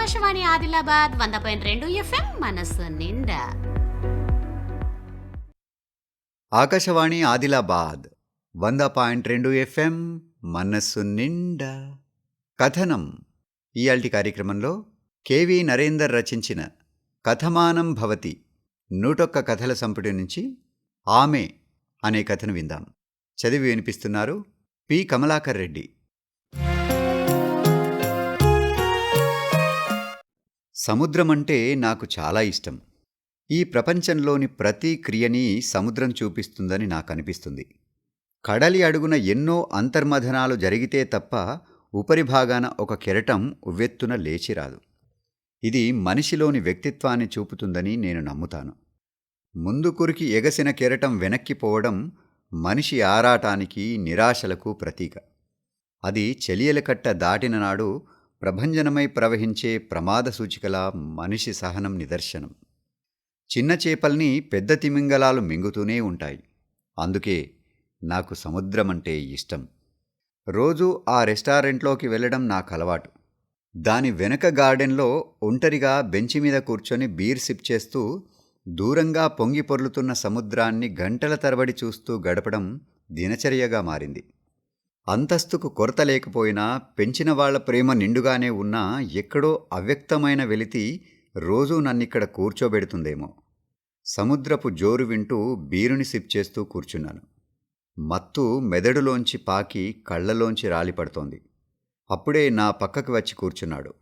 ఆకాశవాణి ఆదిలాబాద్ వంద పాయింట్ రెండు ఎఫ్ఎం మనసు నిండా. ఆకాశవాణి ఆదిలాబాద్ వంద పాయింట్ రెండు ఎఫ్ఎం మనస్సు నిండా. కథనం ఇయాల్టి కార్యక్రమంలో కెవి నరేందర్ రచించిన కథమానం భవతి నూటొక్క కథల సంపుటి నుంచి ఆమె అనే కథను విందాం. చదివి వినిపిస్తున్నారు పి. కమలాకర్ రెడ్డి. సముద్రమంటే నాకు చాలా ఇష్టం. ఈ ప్రపంచంలోని ప్రతి క్రియని సముద్రం చూపిస్తుందని నాకు అనిపిస్తుంది కడలి అడుగున ఎన్నో అంతర్మథనాలు జరిగితే తప్ప ఉపరిభాగాన ఒక కెరటం ఉవ్వెత్తున లేచిరాదు. ఇది మనిషిలోని వ్యక్తిత్వాన్ని చూపుతుందని నేను నమ్ముతాను. ముందుకురికి ఎగసిన కెరటం వెనక్కిపోవడం మనిషి ఆరాటానికి నిరాశలకు ప్రతీక. అది చెలియల కట్ట దాటిన నాడు ప్రభంజనమై ప్రవహించే ప్రమాద సూచికల మనిషి సహనం నిదర్శనం. చిన్న చేపల్ని పెద్ద తిమింగలాలు మింగుతూనే ఉంటాయి. అందుకే నాకు సముద్రమంటే ఇష్టం. రోజు ఆ రెస్టారెంట్లోకి వెళ్ళడం నాకు అలవాటు దాని వెనక గార్డెన్లో ఒంటరిగా బెంచి మీద కూర్చొని బీర్ సిప్ చేస్తూ దూరంగా పొంగి పొర్లుతున్న సముద్రాన్ని గంటల తరబడి చూస్తూ గడపడం దినచర్యగా మారింది. అంతస్తుకు కొరత లేకపోయినా పెంచిన వాళ్ళ ప్రేమ నిండుగానే ఉన్నా ఎక్కడో అవ్యక్తమైన వెలితి రోజూ నన్నిక్కడ కూర్చోబెడుతుందేమో. సముద్రపు జోరు వింటూ బీరుని సిప్ చేస్తూ కూర్చున్నాను. మత్తు మెదడులోంచి పాకి కళ్ళలోంచి రాలిపడుతోంది. అప్పుడే నా పక్కకు వచ్చి కూర్చున్నాడు.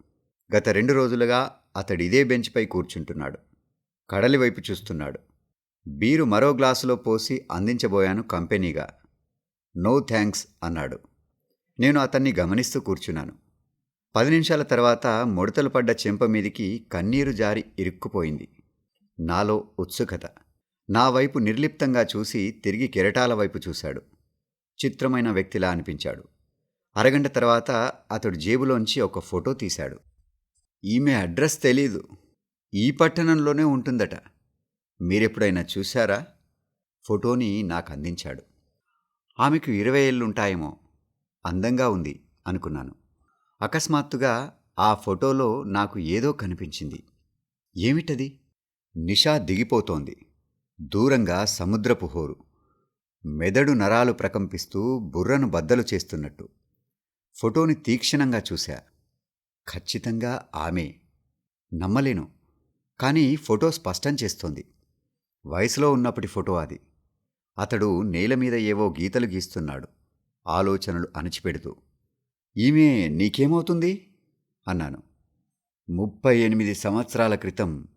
గత రెండు రోజులుగా అతడు ఇదే బెంచ్పై కూర్చుంటున్నాడు. కడలివైపు చూస్తున్నాడు. బీరు మరో గ్లాసులో పోసి అందించబోయాను కంపెనీగా. నో థ్యాంక్స్ అన్నాడు. నేను అతన్ని గమనిస్తూ కూర్చున్నాను. పది నిమిషాల తర్వాత ముడతలు పడ్డ చెంప మీదికి కన్నీరు జారి ఇరుక్కుపోయింది. నాలో ఉత్సుకత. నా వైపు నిర్లిప్తంగా చూసి తిరిగి కెరటాల వైపు చూశాడు. చిత్రమైన వ్యక్తిలా అనిపించాడు. అరగంట తర్వాత అతడు జేబులోంచి ఒక ఫోటో తీశాడు. ఈమె అడ్రస్ తెలీదు. ఈ పట్టణంలోనే ఉంటుందట. మీరెప్పుడైనా చూశారా? ఫోటోని నాకు అందించాడు. ఆమెకు ఇరవై ఏళ్ళుంటాయేమో. అందంగా ఉంది అనుకున్నాను. అకస్మాత్తుగా ఆ ఫోటోలో నాకు ఏదో కనిపించింది. ఏమిటది? నిషా దిగిపోతోంది. దూరంగా సముద్రపు హోరు. మెదడు నరాలు ప్రకంపిస్తూ బుర్రను బద్దలు చేస్తున్నట్టు. ఫోటోని తీక్షణంగా చూశా. ఖచ్చితంగా ఆమె. నమ్మలేను. కానీ ఫోటో స్పష్టం చేస్తోంది. వయసులో ఉన్నప్పటి ఫోటో అది. అతడు నేల మీద ఏవో గీతలు గీస్తున్నాడు. ఆలోచనలు అణచిపెడుతూ ఈమె నీకేమవుతుంది? అన్నాను. ముప్పై ఎనిమిది సంవత్సరాల క్రితం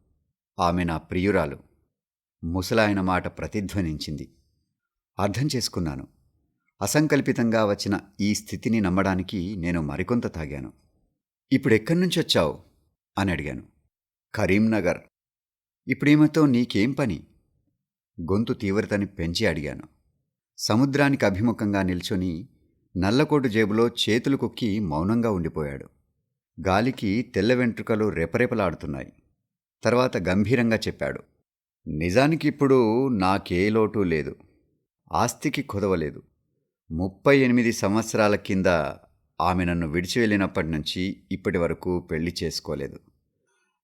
ఆమె నా ప్రియురాలు ముసలాయన మాట ప్రతిధ్వనించింది. అర్థం చేసుకున్నాను. అసంకల్పితంగా వచ్చిన ఈ స్థితిని నమ్మడానికి నేను మరికొంత తాగాను. ఇప్పుడెక్కడి నుంచి వచ్చావు? అని అడిగాను. కరీంనగర్. ఇప్పుడేమతో నీకేం పని? గొంతు తీవ్రతని పెంచి అడిగాను. సముద్రానికి అభిముఖంగా నిల్చొని నల్లకోటు జేబులో చేతులు కుక్కి మౌనంగా ఉండిపోయాడు. గాలికి తెల్ల వెంట్రుకలు రెపరెపలాడుతున్నాయి. తర్వాత గంభీరంగా చెప్పాడు. నిజానికి ఇప్పుడు నాకే లోటు లేదు. ఆస్తికి కుదవలేదు. ముప్పై ఎనిమిది సంవత్సరాల కింద ఆమె నన్ను విడిచి వెళ్ళినప్పటి నుంచి ఇప్పటి వరకు పెళ్ళి చేసుకోలేదు.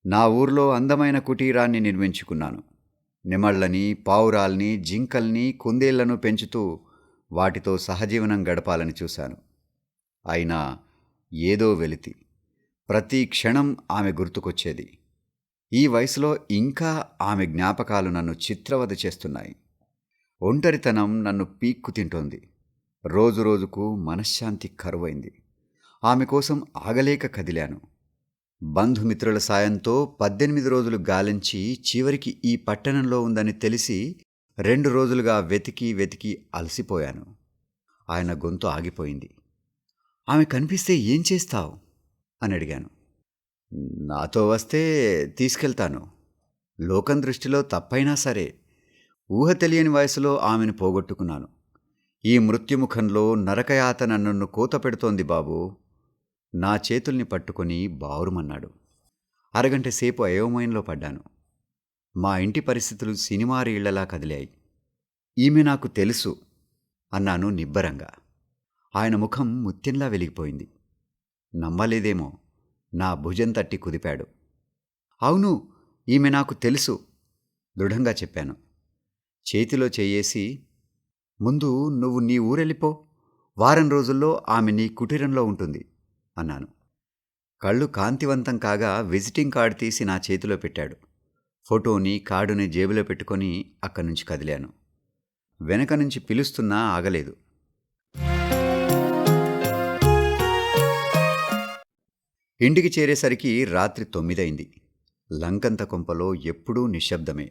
నా ఊర్లో అందమైన కుటీరాన్ని నిర్మించుకున్నాను. నిమళ్ళని పావురాల్ని జింకల్ని కుందేళ్ళను పెంచుతూ వాటితో సహజీవనం గడపాలని చూశాను. అయినా ఏదో వెలితి. ప్రతి క్షణం ఆమె గుర్తుకొచ్చేది. ఈ వయసులో ఇంకా ఆమె జ్ఞాపకాలు నన్ను చిత్రవద చేస్తున్నాయి. ఒంటరితనం నన్ను పీక్కు తింటోంది. రోజురోజుకు మనశ్శాంతి కరువైంది. ఆమె కోసం ఆగలేక కదిలాను. బంధుమిత్రుల సాయంతో పద్దెనిమిది రోజులు గాలించి చివరికి ఈ పట్టణంలో ఉందని తెలిసి రెండు రోజులుగా వెతికి వెతికి అలసిపోయాను. ఆయన గొంతు ఆగిపోయింది. ఆమె కనిపిస్తే ఏం చేస్తావు? అని అడిగాను. నాతో వస్తే తీసుకెళ్తాను. లోకం దృష్టిలో తప్పైనా సరే. ఊహ తెలియని వయసులో ఆమెను పోగొట్టుకున్నాను. ఈ మృత్యుముఖంలో నరకయాతన నన్ను కూత పెడుతోంది బాబూ. నా చేతుల్ని పట్టుకొని బావురుమన్నాడు. అరగంట సేపు అయోమయంలో పడ్డాను. మా ఇంటి పరిస్థితులు సినిమా రీళ్ళలా కదిలాయి. ఈమె నాకు తెలుసు అన్నాను నిబ్బరంగా. ఆయన ముఖం ముత్యంలా వెలిగిపోయింది. నమ్మలేదేమో నా భుజం తట్టి కుదిపాడు. అవును ఈమె నాకు తెలుసు దృఢంగా చెప్పాను. చేతిలో చేయేసి ముందు నువ్వు నీ ఊరెళ్ళిపో వారం రోజుల్లో ఆమె నీ కుటీరంలో ఉంటుంది. అన్నాను. కళ్ళు కాంతివంతం కాగా విజిటింగ్ కార్డు తీసి నా చేతిలో పెట్టాడు. ఫోటోని కార్డుని జేబులో పెట్టుకొని అక్కడి నుంచి కదిలాను. వెనక నుంచి పిలుస్తున్నా ఆగలేదు. ఇంటికి చేరేసరికి రాత్రి తొమ్మిదైంది. లంకంత కొంపలో ఎప్పుడూ నిశ్శబ్దమే.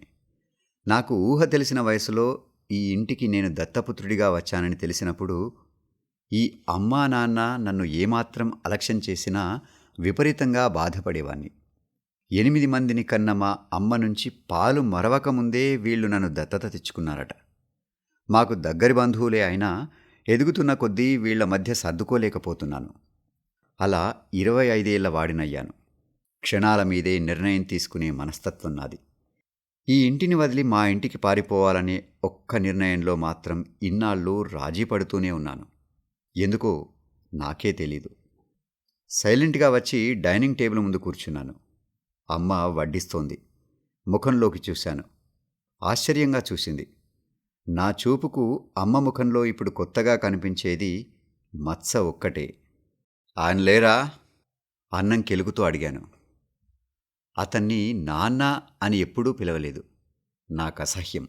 నాకు ఊహ తెలిసిన వయసులో ఈ ఇంటికి నేను దత్తపుత్రుడిగా వచ్చానని తెలిసినప్పుడు ఈ అమ్మా నాన్న నన్ను ఏమాత్రం అలక్ష్యం చేసినా విపరీతంగా బాధపడేవాణ్ణి. ఎనిమిది మందిని కన్న మా అమ్మ నుంచి పాలు మరవకముందే వీళ్ళు నన్ను దత్తత తెచ్చుకున్నారట. మాకు దగ్గరి బంధువులే అయినా ఎదుగుతున్న కొద్దీ వీళ్ళ మధ్య సర్దుకోలేకపోతున్నాను. అలా ఇరవై ఐదేళ్ళ వాడినయ్యాను. క్షణాల మీదే నిర్ణయం తీసుకునే మనస్తత్వం నాది. ఈ ఇంటిని వదిలి మా ఇంటికి పారిపోవాలనే ఒక్క నిర్ణయంలో మాత్రం ఇన్నాళ్ళు రాజీ పడుతూనే ఉన్నాను. ఎందుకో నాకే తెలీదు. సైలెంట్గా వచ్చి డైనింగ్ టేబుల్ ముందు కూర్చున్నాను. అమ్మ వడ్డిస్తోంది. ముఖంలోకి చూశాను. ఆశ్చర్యంగా చూసింది. నా చూపుకు అమ్మ ముఖంలో ఇప్పుడు కొత్తగా కనిపించేది మత్స ఒక్కటే. ఆయన లేరా? అన్నం కెలుగుతూ అడిగాను. అతన్ని నాన్న అని ఎప్పుడూ పిలవలేదు. నాకు అసహ్యం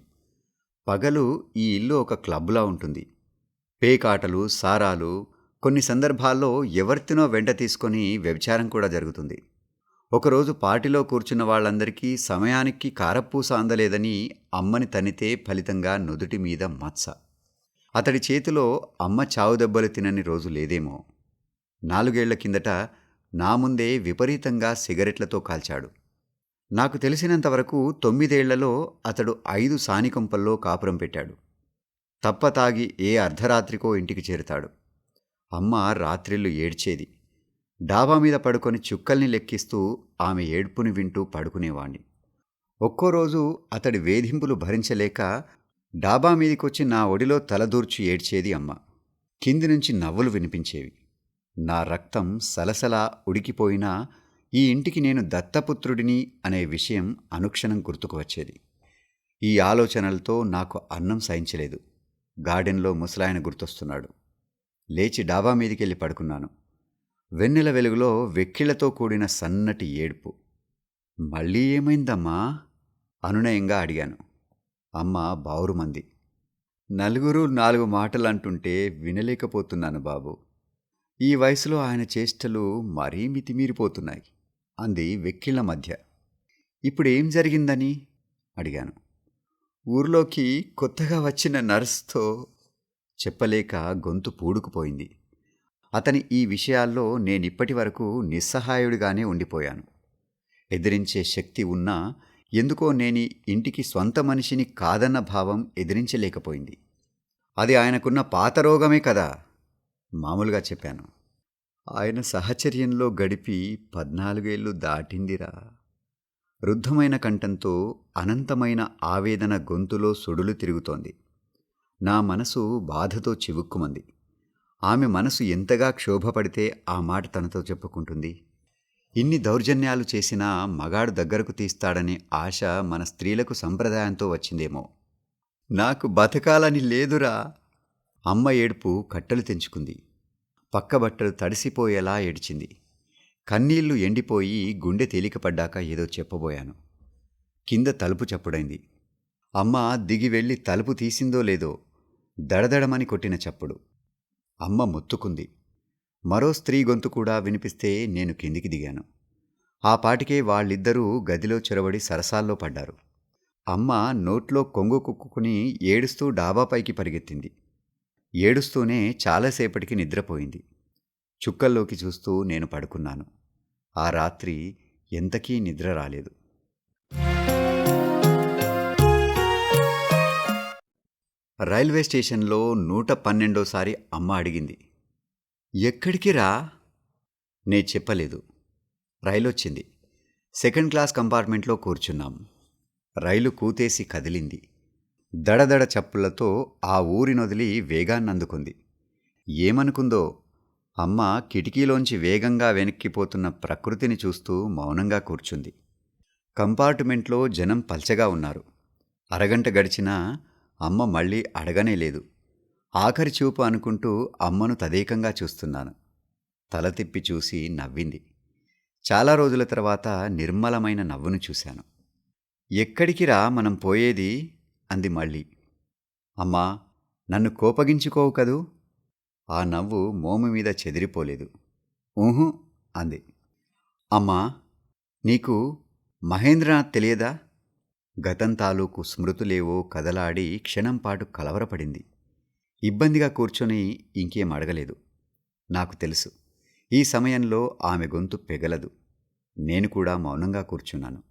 పగలు ఈ ఇల్లు ఒక క్లబ్లా ఉంటుంది. పేకాటలు సారాలు కొన్ని సందర్భాల్లో ఎవరితినో వెంట తీసుకొని వ్యభిచారం కూడా జరుగుతుంది. ఒకరోజు పార్టీలో కూర్చున్న వాళ్ళందరికీ సమయానికి కారపూస అందలేదని అమ్మని తనితే ఫలితంగా నుదుటి మీద మత్స అతడి చేతిలో అమ్మ చావు దెబ్బలు తినని రోజు లేదేమో. నాలుగేళ్ళ కిందట నా ముందే విపరీతంగా సిగరెట్లతో కాల్చాడు. నాకు తెలిసినంతవరకు తొమ్మిదేళ్ళలో అతడు ఐదు సానికొంపల్లో కాపురం పెట్టాడు. తప్ప తాగి ఏ అర్ధరాత్రికో ఇంటికి చేరుతాడు. అమ్మ రాత్రిళ్ళు ఏడ్చేది. డాబా మీద పడుకొని చుక్కల్ని లెక్కిస్తూ ఆమె ఏడ్పుని వింటూ పడుకునేవాణ్ణి. ఒక్కో రోజు అతడి వేధింపులు భరించలేక డాబా మీదికొచ్చి నా ఒడిలో తలదూర్చి ఏడ్చేది అమ్మ. కింది నుంచి నవ్వులు వినిపించేవి. నా రక్తం సలసలా ఉడికిపోయినా ఈ ఇంటికి నేను దత్తపుత్రుడిని అనే విషయం అనుక్షణం గుర్తుకు వచ్చేది. ఈ ఆలోచనలతో నాకు అన్నం సహించలేదు. గార్డెన్లో ముసలాయన గుర్తొస్తున్నాడు. లేచి డాబా మీదికెళ్ళి పడుకున్నాను. వెన్నెల వెలుగులో వెక్కిళ్ళతో కూడిన సన్నటి ఏడుపు. మళ్ళీ ఏమైందమ్మా? అనునయంగా అడిగాను. అమ్మ బావురుమంది. నలుగురు నాలుగు మాటలు అంటుంటే వినలేకపోతున్నాను బాబు. ఈ వయసులో ఆయన చేష్టలు మరీ మితిమీరిపోతున్నాయి. అంది వెక్కిళ్ళ మధ్య. ఇప్పుడు ఏం జరిగిందని? అడిగాను. ఊర్లోకి కొత్తగా వచ్చిన నర్స్తో చెప్పలేక గొంతు పూడుకుపోయింది. అతని ఈ విషయాల్లో నేనిప్పటి వరకు నిస్సహాయుడిగానే ఉండిపోయాను. ఎదిరించే శక్తి ఉన్నా ఎందుకో నేను ఇంటికి స్వంత మనిషిని కాదన్న భావం ఎదిరించలేకపోయింది. అది ఆయనకున్న పాత రోగమే కదా! మామూలుగా చెప్పాను. ఆయన సహచర్యంలో గడిపి పద్నాలుగేళ్ళు దాటిందిరా. రుద్ధమైన కంఠంతో అనంతమైన ఆవేదన గొంతులో సుడులు తిరుగుతోంది. నా మనసు బాధతో చివుక్కుమంది. ఆమె మనసు ఎంతగా క్షోభపడితే ఆ మాట తనతో చెప్పుకుంటుంది. ఇన్ని దౌర్జన్యాలు చేసినా మగాడు దగ్గరకు తీస్తాడనే ఆశ మన స్త్రీలకు సంప్రదాయంతో వచ్చిందేమో. నాకు బతకాలని లేదురా. అమ్మ ఏడుపు కట్టలు తెంచుకుంది. పక్క బట్టలు తడిసిపోయేలా ఏడ్చింది. కన్నీళ్ళు ఎండిపోయి గుండె తేలికపడ్డాక ఏదో చెప్పబోయాను. కింద తలుపు చప్పుడైంది. అమ్మ దిగి వెళ్ళి తలుపు తీసిందో లేదో దడదడమని కొట్టిన చప్పుడు. అమ్మ మొత్తుకుంది. మరో స్త్రీ గొంతు కూడా వినిపిస్తే నేను కిందికి దిగాను. ఆ పాటికే వాళ్ళిద్దరూ గదిలో చొరబడి సరసాల్లో పడ్డారు. అమ్మ నోట్లో కొంగు కుక్కుని ఏడుస్తూ డాబాపైకి పరిగెత్తింది. ఏడుస్తూనే చాలాసేపటికి నిద్రపోయింది. చుక్కల్లోకి చూస్తూ నేను పడుకున్నాను. ఆ రాత్రి ఎంతకీ నిద్ర రాలేదు. రైల్వే స్టేషన్లో నూట పన్నెండోసారి అమ్మ అడిగింది ఎక్కడికి రా? నే చెప్పలేదు. రైలు వచ్చింది. సెకండ్ క్లాస్ కంపార్ట్మెంట్లో కూర్చున్నాం. రైలు కూతేసి కదిలింది. దడదడ చప్పులతో ఆ ఊరినొదిలి వేగాన్నందుకుంది. ఏమనుకుందో అమ్మ కిటికీలోంచి వేగంగా వెనక్కిపోతున్న ప్రకృతిని చూస్తూ మౌనంగా కూర్చుంది. కంపార్ట్మెంట్లో జనం పల్చగా ఉన్నారు. అరగంట గడిచినా అమ్మ మళ్ళీ అడగనే లేదు. ఆఖరి చూపు అనుకుంటూ అమ్మను తదేకంగా చూస్తున్నాను. తల తిప్పి చూసి నవ్వింది. చాలా రోజుల తర్వాత నిర్మలమైన నవ్వును చూశాను. ఎక్కడికి రా మనం పోయేది? అంది మళ్ళీ. అమ్మా నన్ను కోపగించుకోవు కదూ? ఆ నవ్వు మోము మీద చెదిరిపోలేదు. ఊహు అంది. అమ్మా నీకు మహేంద్రనాథ్ తెలియదా? గతం తాలూకు స్మృతులేవో కదలాడి క్షణంపాటు కలవరపడింది. ఇబ్బందిగా కూర్చొని ఇంకేం అడగలేదు. నాకు తెలుసు. ఈ సమయంలో ఆమె గొంతు పెగలదు. నేను కూడా మౌనంగా కూర్చున్నాను.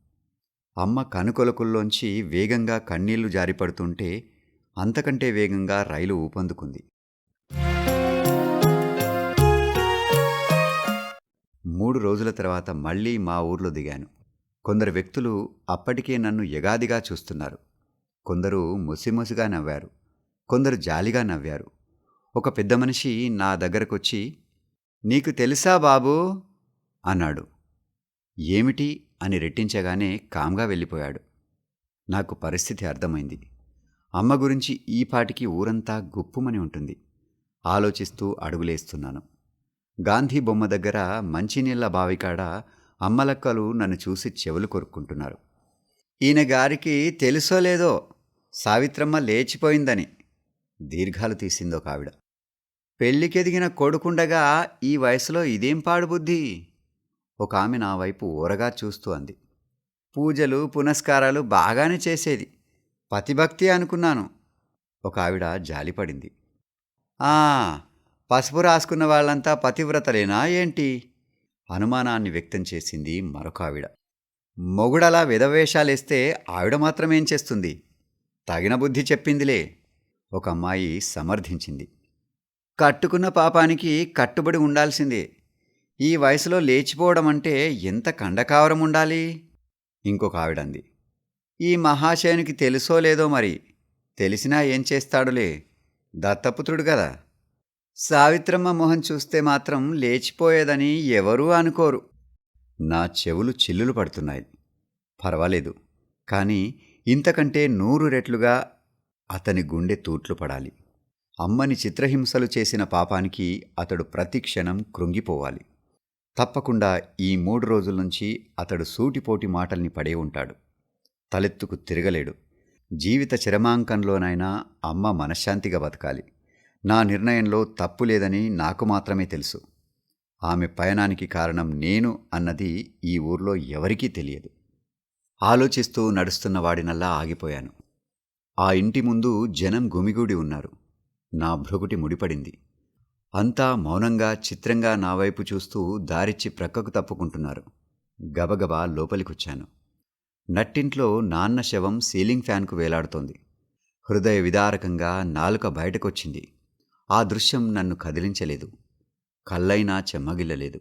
అమ్మ కనుకొలకుల్లోంచి వేగంగా కన్నీళ్ళు జారిపడుతుంటే అంతకంటే వేగంగా రైలు ఊపందుకుంది. మూడు రోజుల తర్వాత మళ్ళీ మా ఊర్లో దిగాను. కొందరు వ్యక్తులు అప్పటికే నన్ను ఎగాదిగా చూస్తున్నారు. కొందరు ముసిముసిగా నవ్వారు. కొందరు జాలిగా నవ్వారు. ఒక పెద్ద మనిషి నా దగ్గరకొచ్చి నీకు తెలుసా బాబూ? అన్నాడు. ఏమిటి? అని రెట్టించగానే కామ్గా వెళ్ళిపోయాడు. నాకు పరిస్థితి అర్థమైంది. అమ్మ గురించి ఈ పాటికి ఊరంతా గుప్పుమని ఉంటుంది. ఆలోచిస్తూ అడుగులేస్తున్నాను. గాంధీ బొమ్మ దగ్గర మంచినీళ్ళ బావికాడ అమ్మలక్కలు నన్ను చూసి చెవులు కొరుక్కుంటున్నారు. ఈయన గారికి తెలుసో లేదో సావిత్రమ్మ లేచిపోయిందని దీర్ఘాలు తీసిందో కావిడ పెళ్ళికెదిగిన కొడుకుండగా ఈ వయసులో ఇదేం పాడుబుద్ధి? ఒక ఆమె నా వైపు ఊరగా చూస్తూ అంది. పూజలు పునస్కారాలు బాగానే చేసేది. పతిభక్తి అనుకున్నాను. ఒక ఆవిడ జాలిపడింది. ఆ పసుపు రాసుకున్న వాళ్ళంతా పతివ్రతలేనా ఏంటి? అనుమానాన్ని వ్యక్తం చేసింది మరొక ఆవిడ మొగుడలా విధవేషాలేస్తే ఆవిడ మాత్రమేం చేస్తుంది? తగిన బుద్ధి చెప్పిందిలే. ఒక అమ్మాయి సమర్థించింది. కట్టుకున్న పాపానికి కట్టుబడి ఉండాల్సిందే. ఈ వయసులో లేచిపోవడం అంటే ఎంత కండకావరం ఉండాలి ఇంకొక ఆవిడంది ఈ మహాశయునికి తెలుసో లేదో మరి? తెలిసినా ఏం చేస్తాడులే? దత్తపుత్రుడు కదా సావిత్రమ్మ మొహం చూస్తే మాత్రం లేచిపోయేదని ఎవరూ అనుకోరు. నా చెవులు చిల్లులు పడుతున్నాయి. పర్వాలేదు. కానీ ఇంతకంటే నూరు రెట్లుగా అతని గుండె తూట్లు పడాలి. అమ్మని చిత్రహింసలు చేసిన పాపానికి అతడు ప్రతి క్షణం కృంగిపోవాలి. తప్పకుండా ఈ మూడు రోజుల నుంచి అతడు సూటిపోటి మాటల్ని పడే ఉంటాడు. తలెత్తుకు తిరగలేడు. జీవిత చరమాంకంలోనైనా అమ్మ మనశ్శాంతిగా బతకాలి. నా నిర్ణయంలో తప్పు లేదని నాకు మాత్రమే తెలుసు. ఆమె పయనానికి కారణం నేను అన్నది ఈ ఊర్లో ఎవరికీ తెలియదు. ఆలోచిస్తూ నడుస్తున్న వాడినల్లా ఆగిపోయాను. ఆ ఇంటి ముందు జనం గుమిగూడి ఉన్నారు. నా భ్రుగుటి ముడిపడింది. అంతా మౌనంగా చిత్రంగా నా వైపు చూస్తూ దారిచ్చి ప్రక్కకు తప్పుకుంటున్నారు. గబగబా లోపలికొచ్చాను. నట్టింట్లో నాన్న శవం సీలింగ్ ఫ్యాన్కు వేలాడుతోంది. హృదయ విదారకంగా నాలుక బయటకొచ్చింది. ఆ దృశ్యం నన్ను కదిలించలేదు. కళ్ళైనా చెమ్మగిల్లలేదు.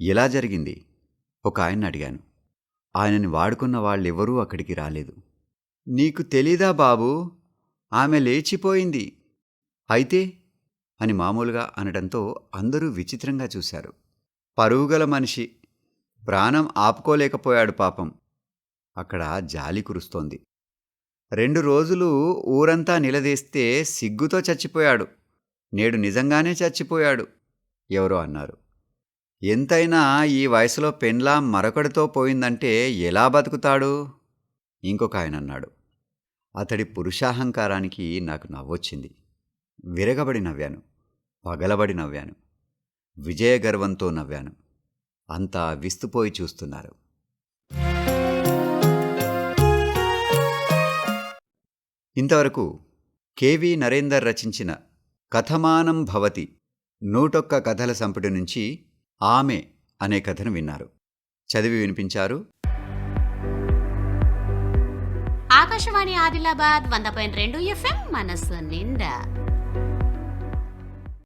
ఎలా జరిగింది? ఒక ఆయన అడిగాను. ఆయనని వాడుకున్న వాళ్ళెవరూ అక్కడికి రాలేదు. నీకు తెలీదా బాబూ? ఆమె లేచిపోయింది. అయితే? అని మామూలుగా అనడంతో అందరూ విచిత్రంగా చూశారు. పరుగుగల మనిషి. ప్రాణం ఆపుకోలేకపోయాడు పాపం. అక్కడ జాలి కురుస్తోంది. రెండు రోజులు ఊరంతా నిలదీస్తే సిగ్గుతో చచ్చిపోయాడు. నేడు నిజంగానే చచ్చిపోయాడు. ఎవరో అన్నారు. ఎంతైనా ఈ వయసులో పెన్లా మరొకడితో పోయిందంటే ఎలా బతుకుతాడు? ఇంకొక ఆయన అన్నాడు. అతడి పురుషాహంకారానికి నాకు నవ్వొచ్చింది. విరగబడి నవ్వాను. పగలబడి నవ్వాను. విజయగర్వంతో నవ్వాను. అంతా విస్తుపోయి చూస్తున్నారు. ఇంతవరకు కెవి నరేందర్ రచించిన కథమానం భవతి నూటొక్క కథల సంపుటి నుంచి ఆమె అనే కథను విన్నారు. చదివి వినిపించారు. ఆకాశవాణి ఆదిలాబాద్ వంద పాయింట్ రెండు ఎఫ్ఎం మనస్సు నిండా